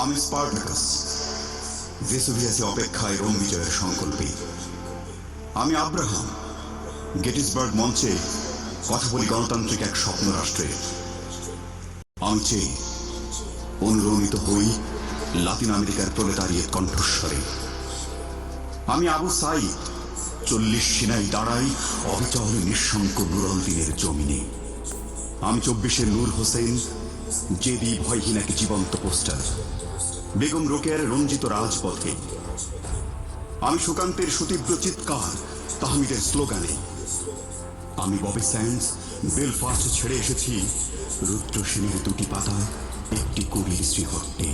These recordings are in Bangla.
আমি স্পার্টাকাস। ভেসুভিয়াসে অপেক্ষায় রোম বিজয়ের সংকল্পে। আমি আব্রাহাম। গেটিসবার্গ মঞ্চে কথা বলি গণতান্ত্রিক এক স্বপ্ন রাষ্ট্রে। আমি চেয়ে অনুরমিত হই লাতিন আমেরিকার প্রলেতারিয়ের কণ্ঠস্বরে। আমি আবু সাইদ। চল্লিশ সিনাই দাঁড়াই অবিচল নিঃশঙ্ক নুরল দিনের জমিনে। আমি চব্বিশের নূর হোসেন, জেদি ভয়হীন এক জীবন্ত পোস্টার। বেগম রোকেয়ার রঞ্জিত রাজপথে। আমি সুকান্তের সুতীব্র চিৎকার, তাহমিদের স্লোগানে। আমি ববি স্যান্ডস, বেলফাস্ট ছেড়ে এসেছি, রুদ্র সেনের দুটি পাতা, একটি কবির শ্রীহট্টে।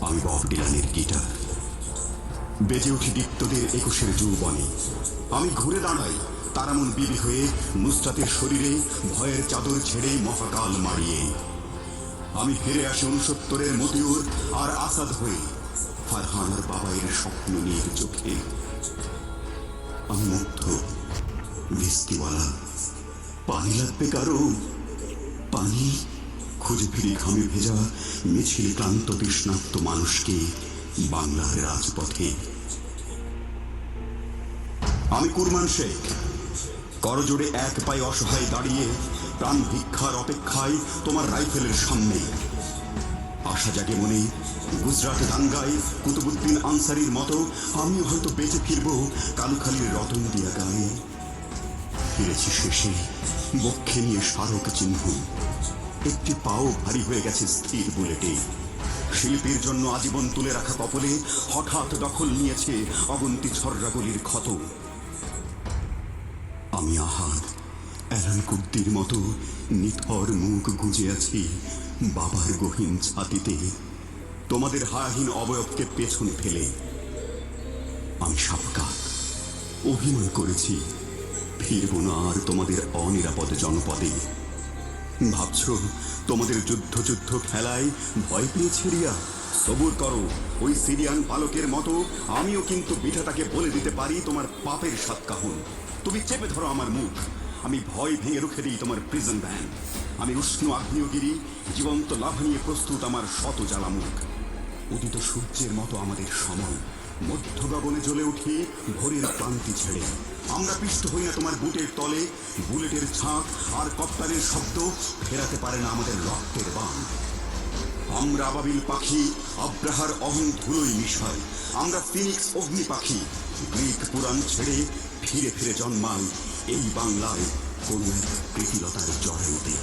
আমি বব ডিলানের গিটার। বেজে উঠি দীপ্তদের একুশের যৌবনে। আমি ঘুরে দাঁড়াই, তারামুন বিবি হয়ে, নুসরাতের শরীরে, ভয়ের চাদর ছেড়ে মহাকাল মারিয়ে আমি ফিরে আসি উনসত্তরের মতিউর আর আসাদ হয়ে। ফারহানার বাবাইয়ের স্বপ্ন নিয়ে চোখে। আমি মুগ্ধ ভিস্কিওয়ালা পানি লাগবে কারও? পানি? খুঁজে ফিরি ঘামে ভেজা, মিছিল ক্লান্ত তৃষ্ণাক্ত মানুষকে বাংলার রাজপথে। আমি কুরমান শেখ। করজোড়ে এক পায়ে অসহায় দাঁড়িয়ে প্রাণ ভিক্ষার অপেক্ষায় তোমার রাইফেলের সামনে। আশা জাগে মনে, গুজরাট দাঙ্গায় কুতুবুদ্দিন আনসারির মতো আমিও হয়তো বেঁচে ফিরব কালুখালির রতন দিয়া গায়ে ফিরেছি শেষে, বক্ষে নিয়ে স্মারক চিহ্ন। একটি পাও ভারী হয়ে গেছে স্থির বুলেটে। শিল্পীর জন্য আজীবন তুলে রাখা কপলে হঠাৎ দখল নিয়েছে অগন্তি ছর্রাগুলির ক্ষত। আমি আহাদ অ্যালান কুদ্দির মতো নিথর মুখ গুজে আছি বাবার গহীন ছাতিতে। তোমাদের হায়াহীন অবয়বকে পেছনে ফেলে আমি সাপকাত অভিনয় করেছি। ফিরব না আর তোমাদের অনিরাপদ জনপদে। ভাবছ তোমাদের যুদ্ধ যুদ্ধ খেলায় ভয় পেয়েছে রিয়া? সবুর করো। ওই সিরিয়ান পালকের মতো আমিও কিন্তু বিধাতাকে বলে দিতে পারি তোমার পাপের সাত কাহন। তুমি চেপে ধরো আমার মুখ। আমি ভয় ভেঙে রুখে দিই তোমার প্রিজন ভ্যান আমি উষ্ণ আগ্নেয়গিরি, জীবন্ত লাভ নিয়ে প্রস্তুত আমার শত জ্বালামুখ। উদিত সূর্যের মতো আমাদের সময় মধ্য গগনে জ্বলে উঠি ভোরের ক্লান্তি ছেড়ে। আমরা পিষ্ট হই না তোমার বুটের তলে, বুলেটের ছাঁক আর কপ্তারের শব্দ ফেরাতে পারে না আমাদের রক্তের বান। আমরা আবাবিল পাখি, আব্রাহার অহং ধুলোই মিশাই। আমরা ফিনিক্স অগ্নি পাখি, গ্রিক পুরাণ ছেড়ে ফিরে ফিরে জন্মাই। এই বাংলায় কোন এক প্রীতিলতার জড়াইতে